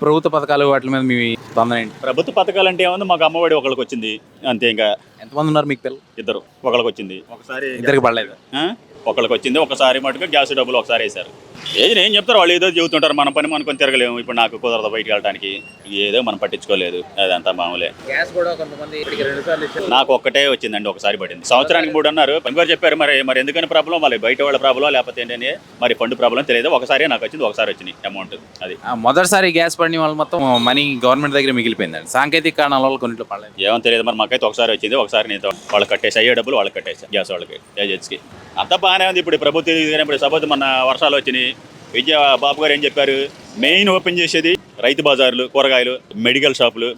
ప్రభుత్వ పథకాలు వాటి మీద మీ స్పందన ఏంటి? ప్రభుత్వ పథకాలు అంటే ఏముంది? మాకు అమ్మఒడి ఒకరికి వచ్చింది అంతే ఇంకా. ఎంతమంది ఉన్నారు మీకు పిల్లలు? ఇద్దరు. ఒకరికి వచ్చింది ఒకసారి ఇద్దరికి పడలేదు. ఒకరికి వచ్చింది ఒకసారి మటుకు గ్యాస్ డబ్బులు ఒకసారి వేశారు. ఏది ఏం చెప్తారు? వాళ్ళు ఏదో చెబుతుంటారు మన పని మనకొని తిరగలేము ఇప్పుడు నాకు కుదరదు బయటికి వెళ్ళడానికి ఏదో మనం పట్టించుకోలేదు అదంతా మామూలే. గ్యాస్ కూడా కొంతమంది ఇప్పటికి రెండు సార్లు ఇచ్చారు. నాకు ఒక్కటే వచ్చిందండి ఒకసారి పడింది సంవత్సరానికి మూడు అన్నారు. పనివారు చెప్పారు మరి మరి ఎందుకని ప్రాబ్లం? మళ్ళీ బయట వాళ్ళ ప్రాబ్లం లేకపోతే ఏంటని? మరి ఫండ్ ప్రాబ్లం తెలియదు. ఒకసారి నాకు వచ్చింది ఒకసారి వచ్చింది అమౌంట్ అది. మొదటిసారి గ్యాస్ పడిన వాళ్ళు మొత్తం మనీ గవర్నమెంట్ దగ్గర మిగిలిపోయిందండి. సాంకేతిక కారణాల వల్ల కొన్నిట్లో పడలేదు. ఏమో తెలియదు మరి మాకైతే ఒకసారి వచ్చింది ఒకసారి నేను వాళ్ళకి కట్టేసి. అయ్యే డబ్బులు వాళ్ళకి కట్టేసి గ్యాస్ వాళ్ళకి ఏజెన్సీకి అంతా బాగానే ఉంది ఇప్పుడు ప్రభుత్వం ఇప్పుడు సపోజ్ మన వర్షాలు వచ్చినాయి. విజయ బాబు గారు ఏం చెప్పారు? మెయిన్ ఓపెన్ చేసేది రైతు బజార్లు కూరగాయలు మెడికల్ షాపులు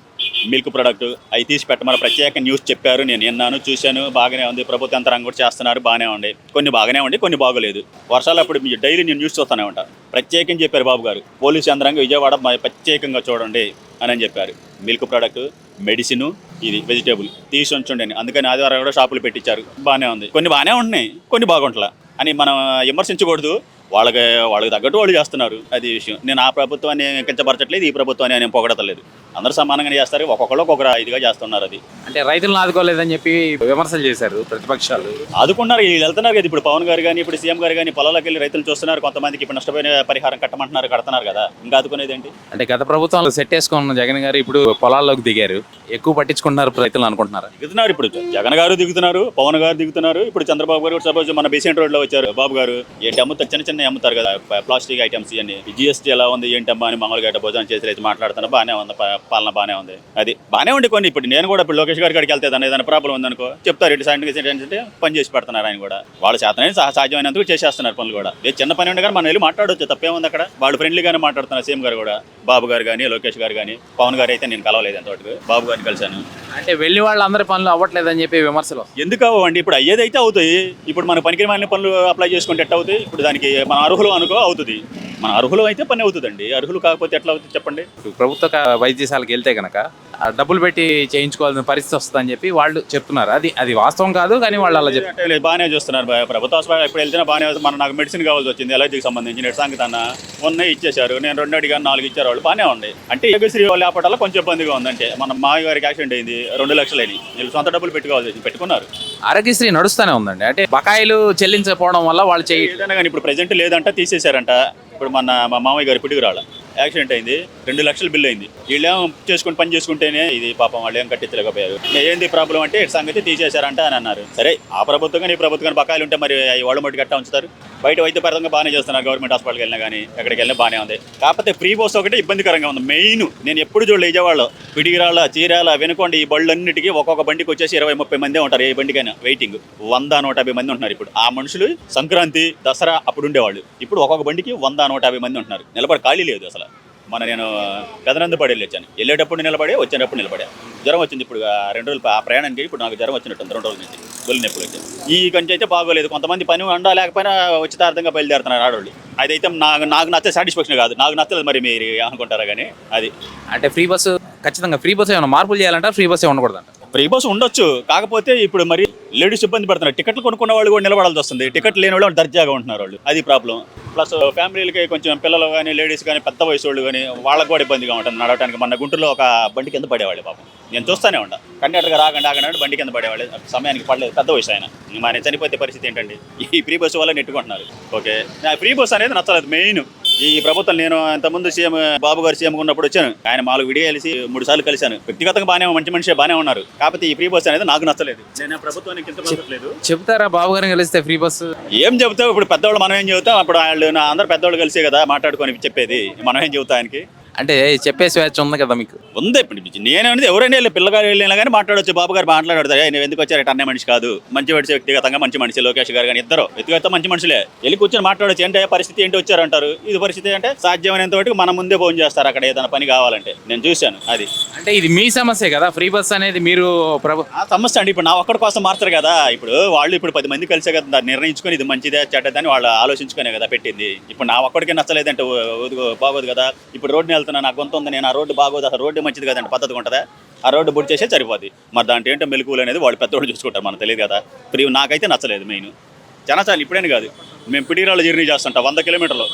మిల్క్ ప్రొడక్ట్ అవి తీసి పెట్టమని ప్రత్యేక న్యూస్ చెప్పారు. నేను విన్నాను చూశాను. బాగానే ఉంది. ప్రభుత్వ యంత్రాంగం కూడా చేస్తున్నారు. బాగానే ఉండే కొన్ని బాగానే ఉండి కొన్ని బాగోలేదు. వర్షాలు అప్పుడు డైలీ నేను న్యూస్ చూస్తూనే ఉంటా. ప్రత్యేకంగా చెప్పారు బాబు గారు. పోలీసు యంత్రాంగం విజయవాడ ప్రత్యేకంగా చూడండి అని అని చెప్పారు. మిల్క్ ప్రోడక్ట్ మెడిసిన్ ఇది వెజిటేబుల్ తీసి ఉంచండి అందుకని ఆదివారం కూడా షాపులు పెట్టించారు. బాగానే ఉంది. కొన్ని బాగానే ఉంటున్నాయి కొన్ని బాగుంటలా. అని మనం విమర్శించకూడదు. వాళ్ళకి వాళ్ళకి తగ్గట్టు వాళ్ళు చేస్తున్నారు. అది విషయం. నేను ఆ ప్రభుత్వాన్ని కించపరచట్లేదు ఈ ప్రభుత్వాన్ని నేను పొగడతలేదు. అందరూ సమానంగానే చేస్తారు. ఒక్కొక్కరు ఒక్కొక్కరు ఇదిగా చేస్తున్నారు అది. అంటే రైతులను ఆదుకోలేదని చెప్పి విమర్శలు చేశారు ప్రతిపక్షాలు. ఆదుకున్నారు వీళ్ళు వెళ్తున్నారు కదా. ఇప్పుడు పవన్ గారు కానీ ఇప్పుడు సీఎం గారు కానీ పొలాలకు వెళ్ళి రైతులు చూస్తున్నారు. కొంతమందికి ఇప్పుడు నష్టపోయిన పరిహారం కట్టమంటున్నారు కడుతున్నారు కదా. ఇంకా ఆదుకునేది ఏంటి? అంటే గత ప్రభుత్వంలో సెట్ వేసుకున్న జగన్ గారు ఇప్పుడు పొలాల్లోకి దిగారు. ఎక్కువ పట్టించుకుంటున్నారు రైతులు అనుకుంటున్నారు? దిగుతున్నారు ఇప్పుడు. జగన్ గారు దిగుతున్నారు పవన్ గారు దిగుతున్నారు. ఇప్పుడు చంద్రబాబు గారు సపోజ్ మన బీసెంట్ రోడ్లో వచ్చారు. బాబు గారు ఏంటి అమ్ముతారు? చిన్న చిన్న అమ్ముతారు కదా. ప్లాస్టిక్ ఐటమ్స్ ఇవన్నీ. జిఎస్టీ ఎలా ఉంది ఏంటమ్మా అని మామూలుగా భోజనం చేసి రైతు మాట్లాడుతున్నా బాగానే ఉంది. పాలన బాగానే ఉంది. అది బాగానే ఉండి కొన్ని. ఇప్పుడు నేను కూడా ఇప్పుడు లోకేష్ గారి కాడికి వెళ్తే దాని ఏదైనా ప్రాబ్లం ఉందనుకో చెప్తారు ఇటు సైడ్ ఏంటంటే పని చేసి పెడుతున్నారు ఆయన కూడా. వాళ్ళ శాతం సాధ్యమైనందుకు చేసేస్తున్నారు పనులు కూడా. ఏ చిన్న పని ఉండే కానీ మనం వెళ్ళి మాట్లాడవచ్చు తప్పేముంది అక్కడ? వాళ్ళు ఫ్రెండ్లీగానే మాట్లాడుతున్నారు. సీఎం గారు కూడా. బాబు గారు కానీ లోకేష్ గారు కానీ పవన్ గారు అయితే నేను కలవలేదు ఎంతవరకు. బాబు గారిని కలిశాను. అంటే వెళ్ళి వాళ్ళందరి పనులు అవ్వట్లేదని చెప్పి విమర్శలు ఎందుకు అవ్వండి ఇప్పుడు అయ్యేదైతే అవుతాయి. ఇప్పుడు మన పనికి పనులు అప్లై చేసుకుంటే ఎట్లా అవుతాయి? ఇప్పుడు దానికి మన అర్హులు అనుకో అవుతుంది. మన అర్హులు అయితే పని అవుతుందండి. అర్హులు కాకపోతే ఎట్లా అవుతుంది చెప్పండి? ప్రభుత్వ వైద్యశాలకు వెళ్తే కనుక ఆ డబ్బులు పెట్టి చేయించుకోవాల్సిన పరిస్థితి వస్తుందని చెప్పి వాళ్ళు చెప్తున్నారు. అది అది వాస్తవం కాదు కానీ వాళ్ళు అలా చెప్తారు లేదు, బాగానే చూస్తున్నారు ప్రభుత్వ హాస్పిటల్ ఇప్పుడు వెళ్తేనే బాగానే. మన నాకు మెడిసిన్ కావాల్సి వచ్చింది ఎలర్జీకి సంబంధించిన సంగతి అన్న ఉన్నాయి ఇచ్చేశారు. నేను రెండు అడిగాను నాలుగు ఇచ్చారు వాళ్ళు బాగానే ఉంది. అంటే యోగశ్రీ వాళ్ళు లేపటాల కొంచెం ఇబ్బందిగా ఉందంటే మన మావి గారికి యాక్సిడెంట్ అయింది రెండు లక్షలు అయినాయి. వీళ్ళు సొంత డబ్బులు పెట్టుకోవాల్సి వచ్చింది పెట్టుకున్నారు. ఆరోగ్యశ్రీ నడుస్తూనే ఉందండి. అంటే బకాయిలు చెల్లించకపోవడం వల్ల వాళ్ళు చేయ ఏదైనా కానీ ఇప్పుడు ప్రజెంట్ లేదంట తీసేశారంట. ఇప్పుడు మన మా మామయ్య గారి పిడుగు రాళ్ళ యాక్సిడెంట్ అయింది. రెండు లక్షలు బిల్ అయింది. వీళ్ళేం చేసుకుని పని చేసుకుంటేనే ఇది పాపం వాళ్ళు ఏం కట్టించలేకపోయారు. ఏంది ప్రాబ్లం అంటే సంగతి తీసేశారంట అని అన్నారు. సరే ఆ ప్రభుత్వం కానీ ఈ ప్రభుత్వం కానీ బకాయిలు ఉంటే మరి అవి వాళ్ళు మట్టి కట్టా ఉంచుతారు? బయట వైద్యపరంగా బాగానే చేస్తున్నారు గవర్నమెంట్ హాస్పిటల్కి వెళ్ళినా కానీ ఎక్కడికి వెళ్ళినా బాగానే ఉంది. కాకపోతే ఫ్రీ బస్ ఒకటి ఇబ్బందికరంగా ఉంది. మెయిన్ నేను ఎప్పుడు చూడలే విజయవాడలో. పిడిగిరాళ్ళ చీరాల వెనుకోండి ఈ బళ్ళన్నిటికీ ఒక్కొక్క బండికి వచ్చేసి ఇరవై ముప్పై మందే ఉంటారు ఏ బండికైనా వెయిటింగ్. వంద నూట యాభై మంది ఉంటున్నారు ఇప్పుడు. ఆ మనుషులు సంక్రాంతి దసరా అప్పుడు ఉండేవాళ్ళు. ఇప్పుడు ఒక్కొక్క బండికి వంద నూట యాభై మంది ఉంటున్నారు. నిలబడి ఖాళీ లేదు అసలు. మన నేను పెదనందపడి వెళ్ళొచ్చాను వెళ్ళేటప్పుడు నిలబడే వచ్చేటప్పుడు నిలబడే. జ్వరం వచ్చింది ఇప్పుడు రెండు రోజులు ఆ ప్రయాణానికి ఇప్పుడు నాకు జ్వరం వచ్చినట్టుంది రెండు రోజుల నుంచి. బొల్లి నొప్పులు వచ్చాయి ఈ కొంచెం అయితే బాగోలేదు. కొంతమంది పని ఉండా లేకపోయినా ఉచితార్థంగా బయలుదేరుతున్నారు ఆడవాళ్ళు అదైతే నాకు నాకు నచ్చే సాటిస్ఫాక్షన్ కాదు. నాకు నచ్చలేదు మరి మీరు అనుకుంటారా కానీ అది. అంటే ఫ్రీ బస్సు ఖచ్చితంగా ఫ్రీ బస్సు ఏమైనా మార్పులు చేయాలంటే ఫ్రీ బస్సు ఉండకూడదంట ఫ్రీ బస్ ఉండొచ్చు. కాకపోతే ఇప్పుడు మరి లేడీస్ ఇబ్బంది పడుతున్నారు. టికెట్లు కొనుక్కున్న వాళ్ళు కూడా నిలబడాల్సి వస్తుంది. టికెట్ లేని వాళ్ళు దర్జాగా ఉంటున్నారు వాళ్ళు. అది ప్రాబ్లం ప్లస్ ఫ్యామిలీలకి కొంచెం పిల్లలు కానీ లేడీస్ కానీ పెద్ద వయసు వాళ్ళు కానీ వాళ్ళకు కూడా ఇబ్బందిగా ఉంటుంది. నడవడానికి మన గుంటూరులో ఒక బండి కింద పడేవాళ్ళు పాపం. నేను చూస్తూనే ఉండ. కండక్టర్గా రాకండి ఆగండి బండి కింద పడేవాళ్ళు. సమయానికి పడలేదు. పెద్ద వయసు ఆయన. మరి చనిపోతే పరిస్థితి ఏంటండి? ఈ ఫ్రీ బస్సు వల్ల నెట్టుకుంటున్నారు ఓకే. నా ఫ్రీ బస్ అనేది నచ్చలేదు. మెయిన్ ఈ ప్రభుత్వం నేను ఇంతకుముందు సీఎం బాబు గారు సీఎం ఉన్నప్పుడు వచ్చాను. ఆయన మాలు విడిగా కలిసి మూడు సార్లు కలిశాను. వ్యక్తిగతంగా బాగానే మంచి మనిషి బాగానే ఉన్నారు. కాకపోతే ఈ ఫ్రీ బస్ అనేది నాకు నచ్చలేదు. నేను ప్రభుత్వానికి చెప్తారా? బాబు గారిని కలిస్తే ఫ్రీ బస్సు ఏం చెబుతావు ఇప్పుడు పెద్దవాళ్ళు మనం ఏం చెబుతాం? అప్పుడు వాళ్ళు నా అందరు పెద్దవాళ్ళు కలిసే కదా మాట్లాడుకొని చెప్పేది. మనం ఏం చెబుతా ఆయనకి? అంటే చెప్పే స్వేచ్ఛ ఉంది కదా మీకు? ఉంది ఇప్పుడు నేనేది ఎవరైనా వెళ్ళి పిల్లగారు వెళ్ళినా కానీ మాట్లాడొచ్చు బాబు గారు మాట్లాడతారు నేను ఎందుకు వచ్చారు ఇట్ట అనే మనిషి కాదు. మంచి మనిషి వ్యక్తిగతంగా మంచి మనిషి లోకేష్ గారు కానీ ఇద్దరు. వ్యక్తిగత మంచి మనుషులే. వెళ్ళి కూర్చొని మాట్లాడొచ్చు. ఏంటి పరిస్థితి ఏంటి వచ్చారంటారు ఇది పరిస్థితి అంటే సాధ్యమైనంత వరకు మన ముందే ఫోన్ చేస్తారు అక్కడ ఏదైనా పని కావాలంటే. నేను చూశాను అది. అంటే ఇది మీ సమస్య కదా? ఫ్రీ బస్ అనేది మీరు ప్రభు ఆ సమస్య అండి. ఇప్పుడు నా ఒక్కడి కోసం మార్చరు కదా. ఇప్పుడు వాళ్ళు ఇప్పుడు పది మంది కలిసే కదా. నిర్ణయించుకొని ఇది మంచిదే చెడ్డదని వాళ్ళు ఆలోచించుకునే కదా పెట్టింది. ఇప్పుడు నా ఒక్కడికి నచ్చలేదంటే బాగోదు కదా. ఇప్పుడు రోడ్డుని వెళ్తున్నా నా గొంతు ఉంది నేను ఆ రోడ్డు బాగోదు అసలు రోడ్డు మంచిది కదండి పద్ధతి ఉంటుందా? ఆ రోడ్డు బుడ్ చేసే సరిపోద్ది. మరి దాంట్లో ఏంటో మెలకువలు అనేది వాళ్ళు పెద్దోళ్ళు చూసుకుంటారు మనకు తెలియదు కదా. ఇప్పుడు నాకైతే నచ్చలేదు మెయిన్. చాలా చాలు ఇప్పుడేని కాదు మేము పిడిగిరాళ్ళ జర్నీ చేస్తుంటాం వంద కిలోమీటర్లు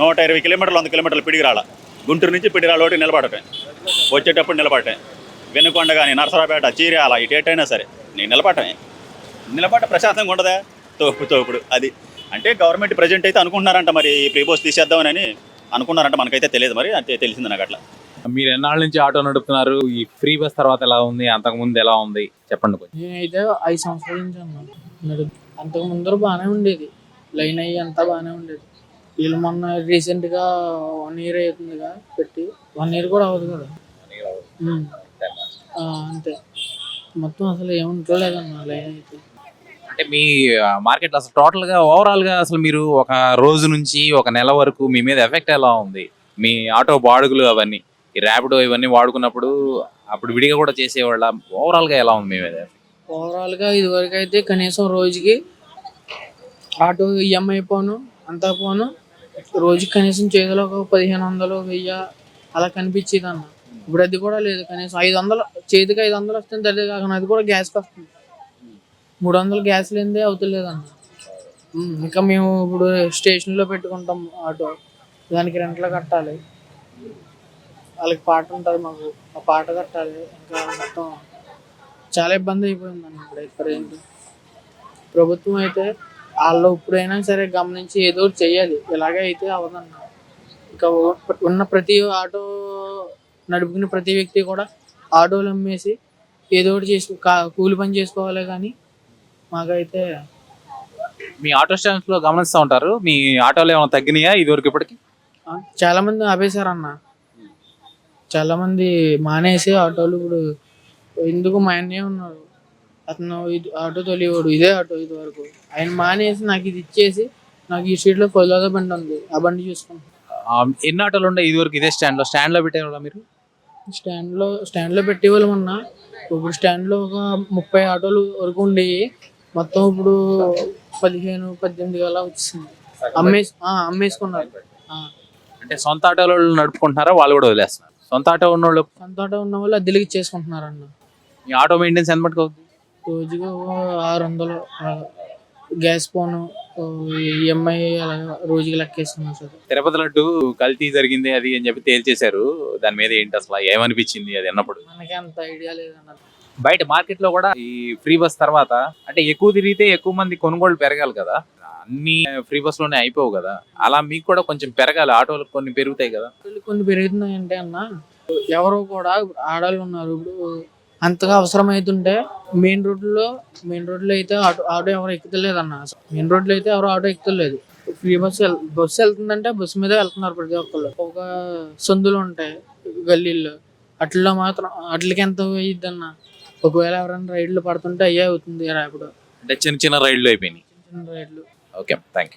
నూట ఇరవై కిలోమీటర్లు వంద కిలోమీటర్లు పిడిగిరాళ్ళ. గుంటూరు నుంచి పిడిరాల ఒకటి నిలబడటం. వచ్చేటప్పుడు నిలబడటం. వెనుకొండ కానీ నరసరాపేట చీరాల ఇటేటైనా సరే నేను నిలబడటమే. నిలబడ ప్రశాంతంగా ఉండదా తోపు తోపుడు అది. అంటే గవర్నమెంట్ ప్రజెంట్ అయితే అనుకుంటున్నారంట మరి ప్రీబోస్ తీసేద్దామని అనుకున్నారంట మనకైతే తెలియదు మరి అంతే తెలిసింది నాకు అట్లా. మీరు ఎన్నాళ్ళ నుంచి ఆటో నడుపుతున్నారు? ఈ ఫ్రీ బస్ తర్వాత ఎలా ఉంది? అంతకు ముందు ఎలా ఉంది? చెప్పండి కొంచెం. నేనైతే ఐదు సంవత్సరాల నుంచి అన్నాను నడుపు అంతకు ముందర బాగానే ఉండేది. లైన్ అయ్యి అంతా బాగానే ఉండేది. వీళ్ళు మొన్న రీసెంట్గా వన్ ఇయర్ అవుతుందిగా పెట్టి. వన్ ఇయర్ కూడా అవ్వదు కదా. ఉమ్. ఆ, అంతే. మొత్తం అసలు ఏముంటలేదన్న లైన్ అయితే. అంటే మీ మార్కెట్ అసలు టోటల్గా ఓవరాల్గా అసలు మీరు ఒక రోజు నుంచి ఒక నెల వరకు మీ మీద ఎఫెక్ట్ ఎలా ఉంది? మీ ఆటో బాడుగులు అవన్నీ ఈ ర్యాపిడో ఇవన్నీ వాడుకున్నప్పుడు అప్పుడు విడిగా కూడా చేసేవాళ్ళ ఓవరాల్గా ఎలా ఉంది మీ మీద ఓవరాల్గా ఇదివరకు అయితే కనీసం రోజుకి ఆటో ఈఎంఐ పోను అంతా పోను రోజుకి కనీసం చేతిలో ఒక పదిహేను వందలు వెయ్యి అలా కనిపించేది అన్న ఇప్పుడు అది కూడా లేదు కనీసం ఐదు వందలు చేతికి ఐదు వందలు వస్తుంది అదే కాకుండా అది కూడా గ్యాస్కి వస్తుంది. మూడు వందలు గ్యాస్ లేనిదే అవుతలేదన్న ఇంకా మేము ఇప్పుడు స్టేషన్లో పెట్టుకుంటాం ఆటో. దానికి రెంట్లో కట్టాలి. వాళ్ళకి పాట ఉంటుంది మాకు. ఆ పాట కట్టాలి. ఇంకా మొత్తం చాలా ఇబ్బంది అయిపోయిందండి ఇప్పుడు ఇప్పుడైతే ప్రజెంట్ ప్రభుత్వం అయితే వాళ్ళు ఇప్పుడైనా సరే గమనించి ఏదో ఒకటి చెయ్యాలి ఇలాగే అయితే అవదన్న ఇంకా ఉన్న ప్రతి ఆటో నడుపుకునే ప్రతి వ్యక్తి కూడా ఆటోలు అమ్మేసి ఏదో ఒకటి చేసుకో కా- కూలి పని చేసుకోవాలి కానీ మాకైతే మీ ఆటో స్టాండ్స్లో గమనిస్తూ ఉంటారు. మీ ఆటోలు ఏమైనా తగ్గినాయా ఇది వరకు ఇప్పటికి? చాలా మంది ఆపేశారన్న. చాలా మంది మానేసి ఆటోలు ఇప్పుడు ఎందుకు మా అన్నయ్య ఉన్నారు? అతను ఇది ఆటో తొలివాడు ఇదే ఆటో ఇది వరకు ఆయన మానేసి నాకు ఇది ఇచ్చేసి నాకు ఈ స్ట్రీట్లో పొలాద బండి ఉంది. ఆ బండి చూసుకుంటాను ఎన్ని ఆటోలు ఉన్నాయి ఇది వరకు ఇదే స్టాండ్లో స్టాండ్లో పెట్టేవాళ్ళ మీరు? స్టాండ్లో స్టాండ్లో పెట్టేవాళ్ళం అన్న. ఇప్పుడు స్టాండ్లో ఒక ముప్పై ఆటోలు వరకు ఉండేవి మొత్తం ఇప్పుడు పదిహేను పద్దెనిమిది అలా వచ్చింది. అమ్మేసి అమ్మేసుకున్నారు. అంటే సొంత ఆటోలు నడుపుకుంటున్నారా? వాళ్ళు కూడా వదిలేస్తున్నారు. సొంత ఆటో ఉన్న వాళ్ళు సొంత ఆటో ఉన్న వాళ్ళు అద్దెలకి ఇచ్చేసుకుంటున్నారు అన్న మీ ఆటో మెయింటెన్స్ ఎంత మటుకు అవుతుంది రోజుకు ఆరు వందలు గ్యాస్ పోను ఈఎంఐ అలా రోజుకి లెక్కేసుకున్నాం సార్. తిరుపతి లడ్డు కల్తీ జరిగింది అది అని చెప్పి తేల్చేశారు. దాని మీద ఏంటి అసలు ఏమనిపించింది అది అన్నప్పుడు? మనకి అంత ఐడియా లేదన్న బయట మార్కెట్లో కూడా ఈ ఫ్రీ బస్ తర్వాత అంటే ఎక్కువ తిరిగితే ఎక్కువ మంది కొనుగోలు పెరగాలి కదా. అన్ని ఫ్రీ బస్లోనే అయిపోవు కదా. అలా మీకు కూడా కొంచెం పెరగాలి. ఆటోలు కొన్ని పెరుగుతాయి కదా. కొన్ని పెరుగుతున్నాయి అంటే అన్న ఎవరు కూడా ఆడాలు ఉన్నారు. ఇప్పుడు అంతగా అవసరమైతుంటే మెయిన్ రోడ్లో మెయిన్ రోడ్లో అయితే ఆటో ఆటో ఎవరు ఎక్కుతలేదు అన్న. మెయిన్ రోడ్లో అయితే ఎవరు ఆటో ఎక్కుతలేదు. ఫ్రీ బస్ బస్సు వెళ్తుందంటే బస్సు మీద వెళ్తున్నారు ప్రతి ఒక్కళ్ళు. ఒక సందులు ఉంటాయి గల్లీల్లో. అట్లలో మాత్రం అట్లకి ఎంత అయ్యిద్దన్నా అన్న? ఒకవేళ ఎవరైనా రైడ్లు పడుతుంటే అయ్యే అవుతుంది. రేపడు అంటే చిన్న చిన్న రైళ్ళు అయిపోయినాయి. చిన్న చిన్న రైడ్లు. Okay thank